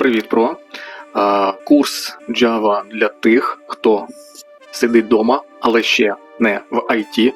Привіт, про. Курс Java для тих, хто сидить вдома, але ще не в IT.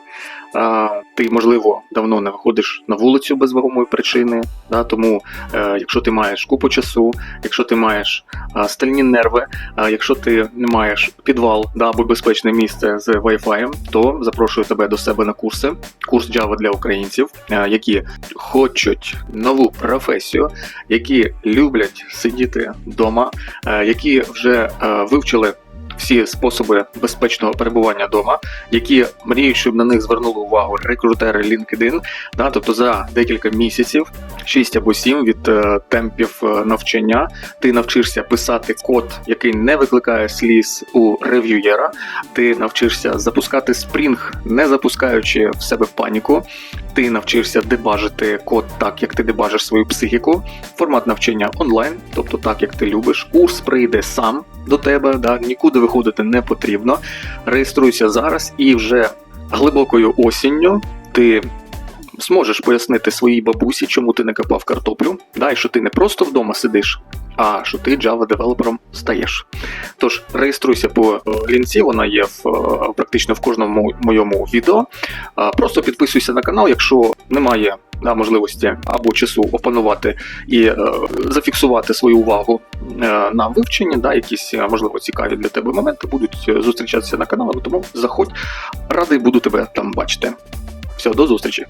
Ти, можливо, давно не виходиш на вулицю без вагомої причини. Да, тому, е, якщо ти маєш купу часу, якщо ти маєш стальні нерви, якщо ти не маєш підвал да, або безпечне місце з Wi-Fi, то запрошую тебе до себе на курси. Курс Java для українців, е, які хочуть нову професію, які люблять сидіти вдома, е, які вже е, вивчили всі способи безпечного перебування вдома, які мріють, щоб на них звернули увагу рекрутери LinkedIn. Да, тобто за декілька місяців, 6 або 7 від е, темпів е, навчання, ти навчишся писати код, який не викликає сліз у рев'юєра. Ти навчишся запускати Spring, не запускаючи в себе паніку. Ти навчишся дебажити код так, як ти дебажиш свою психіку. Формат навчання онлайн, тобто так, як ти любиш. Курс прийде сам до тебе, да, нікуди виходити не потрібно. Реєструйся зараз і вже глибокою осінню ти зможеш пояснити своїй бабусі, чому ти не копав картоплю, да, і що ти не просто вдома сидиш, а що ти Java девелопером стаєш. Тож реєструйся по е, лінці, вона є в, е, практично в кожному моєму відео. Просто підписуйся на канал, якщо немає можливості або часу опанувати і е, зафіксувати свою увагу на вивченні, да, якісь можливо цікаві для тебе моменти будуть зустрічатися на каналі, тому заходь, радий буду тебе там бачити. Все, до зустрічі.